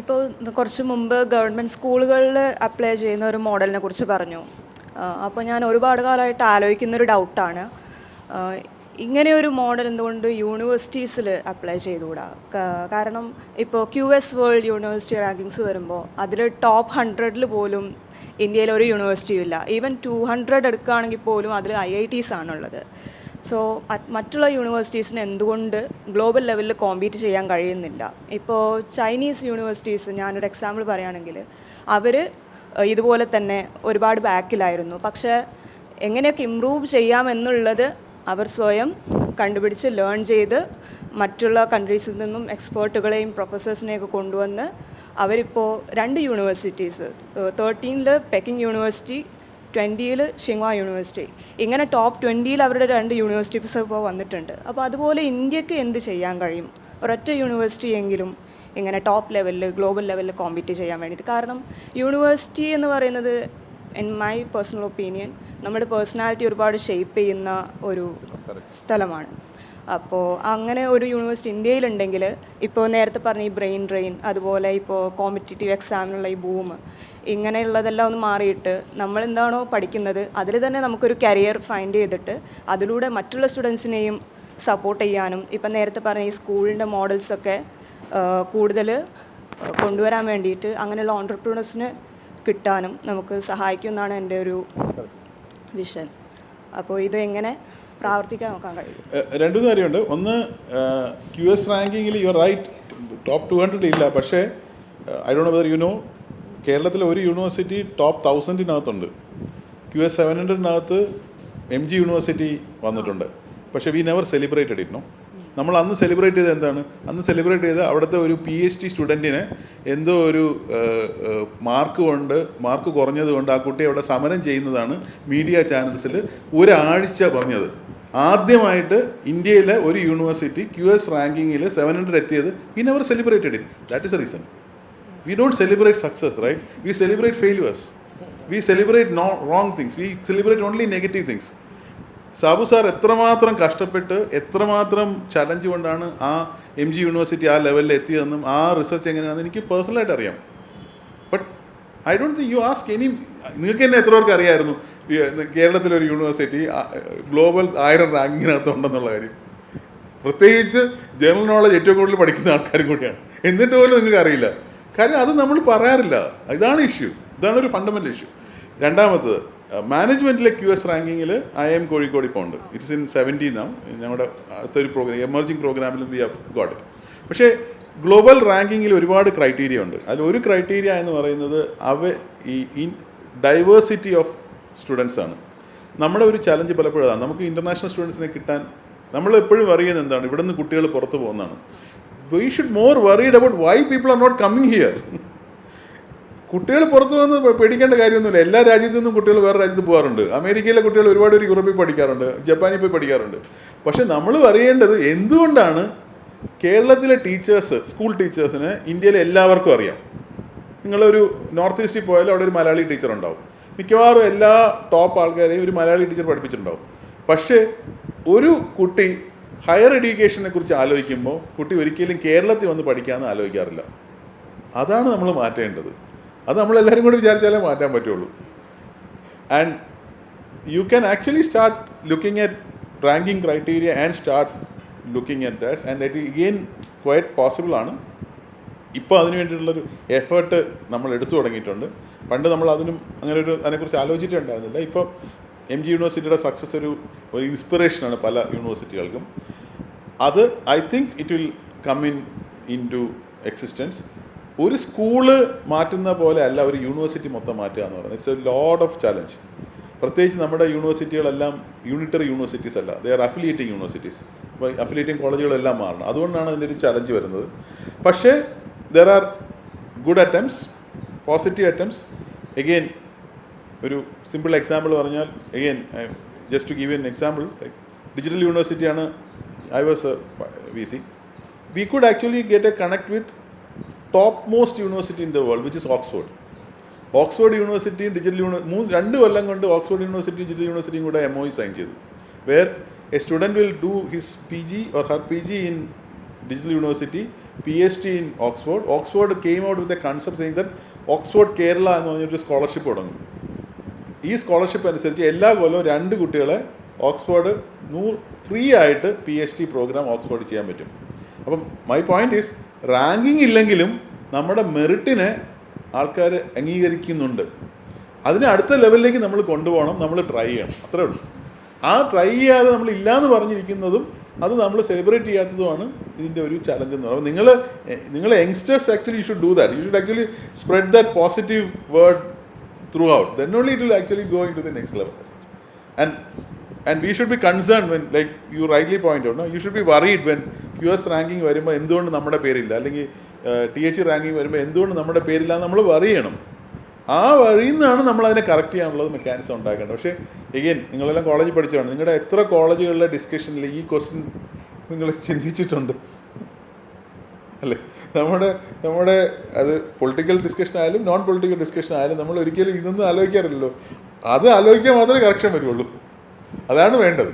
ഇപ്പോൾ കുറച്ച് മുമ്പ് ഗവൺമെന്റ് സ്കൂളുകളിൽ അപ്ലൈ ചെയ്യുന്ന ഒരു മോഡലിനെ കുറിച്ച് പറഞ്ഞു. അപ്പോൾ ഞാൻ ഒരുപാട് കാലമായിട്ട് ആലോചിക്കുന്നൊരു ഡൗട്ടാണ്. ഇങ്ങനെ ഒരു മോഡൽ എന്തുകൊണ്ട് യൂണിവേഴ്സിറ്റീസിൽ അപ്ലൈ ചെയ്തുകൂടാ? കാരണം ഇപ്പോൾ Q S world university rankings വരുമ്പോൾ അതിൽ ടോപ്പ് ഹൺഡ്രഡിൽ പോലും ഇന്ത്യയിൽ ഒരു യൂണിവേഴ്സിറ്റിയും ഇല്ല. ഈവൻ ടു ഹൺഡ്രഡ് എടുക്കുകയാണെങ്കിൽ പോലും അതിൽ ഐ ഐ ടീസ് ആണുള്ളത് സോ മറ്റുള്ള യൂണിവേഴ്സിറ്റീസിന് എന്തുകൊണ്ട് ഗ്ലോബൽ ലെവലിൽ കോമ്പീറ്റ് ചെയ്യാൻ കഴിയുന്നില്ല? ഇപ്പോൾ ചൈനീസ് യൂണിവേഴ്സിറ്റീസ് ഞാനൊരു എക്സാമ്പിൾ പറയുകയാണെങ്കിൽ അവർ ഇതുപോലെ തന്നെ ഒരുപാട് ബാക്കിലായിരുന്നു പക്ഷേ എങ്ങനെയൊക്കെ ഇമ്പ്രൂവ് ചെയ്യാമെന്നുള്ളത് അവർ സ്വയം കണ്ടുപിടിച്ച് ലേൺ ചെയ്ത് മറ്റുള്ള കൺട്രീസിൽ നിന്നും എക്സ്പേർട്ടുകളെയും പ്രൊഫസേഴ്സിനെയൊക്കെ കൊണ്ടുവന്ന് അവരിപ്പോൾ രണ്ട് യൂണിവേഴ്സിറ്റീസ് തേർട്ടീനിൽ പെക്കിംഗ് യൂണിവേഴ്സിറ്റി ട്വന്റിയിൽ ഷിങ്വ യൂണിവേഴ്സിറ്റി. ഇങ്ങനെ ടോപ്പ് ട്വന്റിയിൽ അവരുടെ രണ്ട് യൂണിവേഴ്സിറ്റീസ് ഇപ്പോൾ വന്നിട്ടുണ്ട്. അപ്പോൾ അതുപോലെ ഇന്ത്യയ്ക്ക് എന്ത് ചെയ്യാൻ കഴിയും? ഒരൊറ്റ യൂണിവേഴ്സിറ്റി എങ്കിലും ഇങ്ങനെ ടോപ്പ് ലെവലിൽ ഗ്ലോബൽ ലെവലിൽ കോമ്പീറ്റ് ചെയ്യാൻ വേണ്ടിയിട്ട്. കാരണം യൂണിവേഴ്സിറ്റി എന്ന് പറയുന്നത് ഇൻ മൈ പേഴ്സണൽ ഒപ്പീനിയൻ നമ്മുടെ പേഴ്സണാലിറ്റി ഒരുപാട് ഷേപ്പ് ചെയ്യുന്ന ഒരു സ്ഥലമാണ്. അപ്പോൾ അങ്ങനെ ഒരു യൂണിവേഴ്സിറ്റി ഇന്ത്യയിലുണ്ടെങ്കിൽ ഇപ്പോൾ നേരത്തെ പറഞ്ഞ ഈ ബ്രെയിൻ ഡ്രെയിൻ അതുപോലെ ഇപ്പോൾ കോമ്പറ്റേറ്റീവ് എക്സാമിനുള്ള ഈ ബൂം ഇങ്ങനെയുള്ളതെല്ലാം ഒന്ന് മാറിയിട്ട് നമ്മൾ എന്താണോ പഠിക്കുന്നത് അതിൽ തന്നെ നമുക്കൊരു കരിയർ ഫൈൻഡ് ചെയ്തിട്ട് അതിലൂടെ മറ്റുള്ള സ്റ്റുഡൻസിനെയും സപ്പോർട്ട് ചെയ്യാനും ഇപ്പം നേരത്തെ പറഞ്ഞ ഈ സ്കൂളിന്റെ മോഡൽസൊക്കെ കൂടുതൽ കൊണ്ടുവരാൻ വേണ്ടിയിട്ട് അങ്ങനെയുള്ള ഓൺടർപ്രണേഴ്സിന് കിട്ടാനും നമുക്ക് സഹായിക്കുമെന്നാണ് എന്റെ ഒരു വിഷൻ. അപ്പോൾ ഇത് എങ്ങനെ പ്രാവർത്തിക്കാൻ നോക്കാൻ കഴിയും? രണ്ടു കാര്യമുണ്ട്. ഒന്ന് ക്യു എസ് റാങ്കിങ്ങിൽ you right top two hundred ഇല്ല. പക്ഷേ I don't whether you know കേരളത്തിലെ ഒരു യൂണിവേഴ്സിറ്റി ടോപ്പ് തൗസൻഡിനകത്തുണ്ട് ക്യു എസ് സെവൻ ഹൺഡ്രഡിനകത്ത് എം ജി യൂണിവേഴ്സിറ്റി വന്നിട്ടുണ്ട്. പക്ഷേ we never celebrated it no നമ്മൾ അന്ന് സെലിബ്രേറ്റ് ചെയ്തത് എന്താണ്? അന്ന് സെലിബ്രേറ്റ് ചെയ്ത് അവിടുത്തെ ഒരു പി എച്ച് ഡി സ്റ്റുഡന്റിന് എന്തോ ഒരു മാർക്ക് കൊണ്ട് മാർക്ക് കുറഞ്ഞത് കൊണ്ട് ആ കുട്ടി അവിടെ സമരം ചെയ്യുന്നതാണ് മീഡിയ ചാനൽസിൽ ഒരാഴ്ച പറഞ്ഞത്. ആദ്യമായിട്ട് ഇന്ത്യയിലെ ഒരു യൂണിവേഴ്സിറ്റി ക്യു എസ് റാങ്കിങ്ങിൽ സെവൻ ഹൺഡ്രഡ് എത്തിയത് we never celebrated it that is a reason we don't celebrate success right we celebrate failures we celebrate no wrong things we celebrate only negative things Sabu sir എത്രമാത്രം കഷ്ടപ്പെട്ട് എത്രമാത്രം challenge കൊണ്ടാണ് ആ M G university ആ ലെവലിൽ എത്തിയതെന്നും ആ research എങ്ങനെയാണെന്ന് എനിക്ക് പേഴ്സണലായിട്ട് അറിയാം. But I don't think you ask any നിങ്ങൾക്ക് തന്നെ എത്ര പേർക്ക് അറിയായിരുന്നു കേരളത്തിലൊരു യൂണിവേഴ്സിറ്റി ഗ്ലോബൽ ആയിരം റാങ്കിനകത്തുണ്ടെന്നുള്ള കാര്യം. പ്രത്യേകിച്ച് ജനറൽ നോളജ് ഏറ്റവും കൂടുതൽ പഠിക്കുന്ന ആൾക്കാരും കൂടിയാണ്. എന്നിട്ട് പോലും നിങ്ങൾക്ക് അറിയില്ല. കാര്യം അത് നമ്മൾ പറയാറില്ല. ഇതാണ് ഇഷ്യൂ ഇതാണ് ഒരു ഫണ്ടമെന്റൽ ഇഷ്യൂ രണ്ടാമത്തത് മാനേജ്മെന്റിലെ ക്യു എസ് റാങ്കിങ്ങിൽ ഐ എം കോഴിക്കോട് ഇപ്പോൾ ഉണ്ട്. ഇറ്റ്സ് ഇൻ സെവന്റീൻ നാം ഞങ്ങളുടെ അടുത്തൊരു പ്രോഗ്രാം എമർജിംഗ് പ്രോഗ്രാമിലും വി ഹവ് ഗോട്ട് പക്ഷേ ഗ്ലോബൽ റാങ്കിങ്ങിൽ ഒരുപാട് ക്രൈറ്റീരിയ ഉണ്ട്. അതിൽ ഒരു ക്രൈറ്റീരിയ എന്ന് പറയുന്നത് അവ ഈ ഇൻ ഡൈവേഴ്സിറ്റി ഓഫ് സ്റ്റുഡൻസ് ആണ്. നമ്മുടെ ഒരു ചലഞ്ച് പലപ്പോഴും അതാണ്. നമുക്ക് ഇന്റർനാഷണൽ സ്റ്റുഡൻസിനെ കിട്ടാൻ നമ്മൾ എപ്പോഴും അറിയുന്നത് എന്താണ്? ഇവിടെ നിന്ന് കുട്ടികൾ പുറത്ത് പോകുന്നതാണ്. We should more worried about why people are not coming here കുട്ടികൾ പുറത്തു വന്ന് പേ- പേടിക്കേണ്ട കാര്യമൊന്നുമില്ല. എല്ലാ രാജ്യത്തു നിന്നും കുട്ടികൾ വേറെ രാജ്യത്ത് പോകാറുണ്ട്. അമേരിക്കയിലെ കുട്ടികൾ ഒരുപാട് ഒരു യൂറോപ്പിൽ പഠിക്കാറുണ്ട്. ജപ്പാനിൽ പോയി പഠിക്കാറുണ്ട്. പക്ഷെ നമ്മൾ അറിയേണ്ടത് എന്തുകൊണ്ടാണ് കേരളത്തിലെ ടീച്ചേഴ്സ് സ്കൂൾ ടീച്ചേഴ്സിന് ഇന്ത്യയിലെ എല്ലാവർക്കും അറിയാം. നിങ്ങളൊരു നോർത്ത് ഈസ്റ്റിൽ പോയാൽ അവിടെ ഒരു മലയാളി ടീച്ചർ ഉണ്ടാവും. മിക്കവാറും എല്ലാ ടോപ്പ് ആൾക്കാരെയും ഒരു മലയാളി ടീച്ചർ പഠിപ്പിച്ചിട്ടുണ്ടാവും. പക്ഷേ ഒരു കുട്ടി ഹയർ എഡ്യൂക്കേഷനെ കുറിച്ച് ആലോചിക്കുമ്പോൾ കുട്ടി ഒരിക്കലും കേരളത്തിൽ വന്ന് പഠിക്കാമെന്ന് ആലോചിക്കാറില്ല. അതാണ് നമ്മൾ മാറ്റേണ്ടത്. അത് നമ്മളെല്ലാവരും കൂടി വിചാരിച്ചാലേ മാറ്റാൻ പറ്റുള്ളൂ. And you can actually start looking at ranking criteria and start looking at those and that again quite possible ആണ്. ഇപ്പോൾ അതിന് വേണ്ടിയിട്ടുള്ളൊരു എഫേർട്ട് നമ്മൾ എടുത്തു തുടങ്ങിയിട്ടുണ്ട്. പണ്ട് നമ്മൾ അതിനും അങ്ങനെ ഒരു അതിനെക്കുറിച്ച് ആലോചിച്ചിട്ടുണ്ടായിരുന്നില്ല. ഇപ്പോൾ എം ജി യൂണിവേഴ്സിറ്റിയുടെ സക്സസ് ഒരു ഒരു ഇൻസ്പിറേഷനാണ് പല യൂണിവേഴ്സിറ്റികൾക്കും അത് I think it will come in into existence ഒരു സ്കൂൾ മാറ്റുന്ന പോലെ അല്ല ഒരു യൂണിവേഴ്സിറ്റി മൊത്തം മാറ്റുക എന്ന് പറയുന്നത്. It's a load of challenge പ്രത്യേകിച്ച് നമ്മുടെ യൂണിവേഴ്സിറ്റികളെല്ലാം യൂണിറ്ററി യൂണിവേഴ്സിറ്റീസ് അല്ല. ദേ ആർ അഫിലിയേറ്റിംഗ് യൂണിവേഴ്സിറ്റീസ് അപ്പോൾ അഫിലിയേറ്റിംഗ് കോളേജുകളെല്ലാം മാറണം. അതുകൊണ്ടാണ് അതിന്റെ ഒരു ചലഞ്ച് വരുന്നത്. പക്ഷേ there are good attempts positive attempts again ഒരു സിമ്പിൾ എക്സാമ്പിൾ പറഞ്ഞാൽ again just to give an example digital യൂണിവേഴ്സിറ്റിയാണ് I was V C we could actually get a connect with top most university in the world which is Oxford Oxford യൂണിവേഴ്സിറ്റിയും digital uni മൂന്ന് രണ്ട് കൊല്ലം കൊണ്ട് Oxford യൂണിവേഴ്സിറ്റിയും digital യൂണിവേഴ്സിറ്റിയും കൂടെ M O sign ചെയ്തു. Where a student will do his P G or her P G in digital university PhD in Oxford Oxford came out with a concept saying that Oxford Kerala എന്ന് പറഞ്ഞൊരു scholarship തുടങ്ങും. ഈ scholarship അനുസരിച്ച് എല്ലാ കൊല്ലവും രണ്ട് കുട്ടികളെ ഓക്സ്ഫോർഡ് നൂ ഫ്രീ ആയിട്ട് P H D program Oxford ചെയ്യാൻ പറ്റും. അപ്പം മൈ പോയിന്റ് ഈസ് റാങ്കിങ് ഇല്ലെങ്കിലും നമ്മുടെ മെറിറ്റിനെ ആൾക്കാർ അംഗീകരിക്കുന്നുണ്ട്. അതിനെ അടുത്ത ലെവലിലേക്ക് നമ്മൾ കൊണ്ടുപോകണം നമ്മൾ ട്രൈ ചെയ്യണം. അത്രേ ഉള്ളൂ. ആ ട്രൈ ചെയ്യാതെ നമ്മൾ ഇല്ലയെന്ന് പറഞ്ഞിരിക്കുന്നതും അത് നമ്മൾ സെലിബ്രേറ്റ് ചെയ്യാത്തതുമാണ് ഇതിന്റെ ഒരു ചലഞ്ച് എന്ന് പറയുന്നത്. നിങ്ങൾ നിങ്ങൾ youngsters actually you should do that. You should actually spread that positive word throughout then only it will actually go in to the next level and and we should be concern when like you rightly point out you should be worried when Q S ranking വരുമ്പോൾ എന്തുകൊണ്ട് നമ്മുടെ പേരില്ല? അല്ലെങ്കിൽ T H ranking വരുമ്പോൾ എന്തുകൊണ്ട് നമ്മുടെ പേരില്ല നമ്മൾ പറയണം ആ വഴിയിൽ നിന്നാണ് നമ്മൾ അതിനെ കറക്റ്റ് ചെയ്യാനുള്ളത് മെക്കാനിസം ഉണ്ടാക്കേണ്ടത്. പക്ഷേ എഗെയിൻ നിങ്ങളെല്ലാം കോളേജിൽ പഠിച്ചതാണ്. നിങ്ങളുടെ എത്ര കോളേജുകളിലെ ഡിസ്കഷനിൽ ഈ ക്വസ്റ്റ്യൻ നിങ്ങൾ ചിന്തിച്ചിട്ടുണ്ട്? അല്ലേ? നമ്മുടെ നമ്മുടെ അത് പൊളിറ്റിക്കൽ ഡിസ്കഷൻ ആയാലും നോൺ പൊളിറ്റിക്കൽ ഡിസ്കഷൻ ആയാലും നമ്മൾ ഒരിക്കലും ഇതൊന്നും ആലോചിക്കാറില്ലല്ലോ. അത് ആലോചിക്കാൻ മാത്രമേ കറക്ഷൻ വരുള്ളൂ. അതാണ് വേണ്ടത്.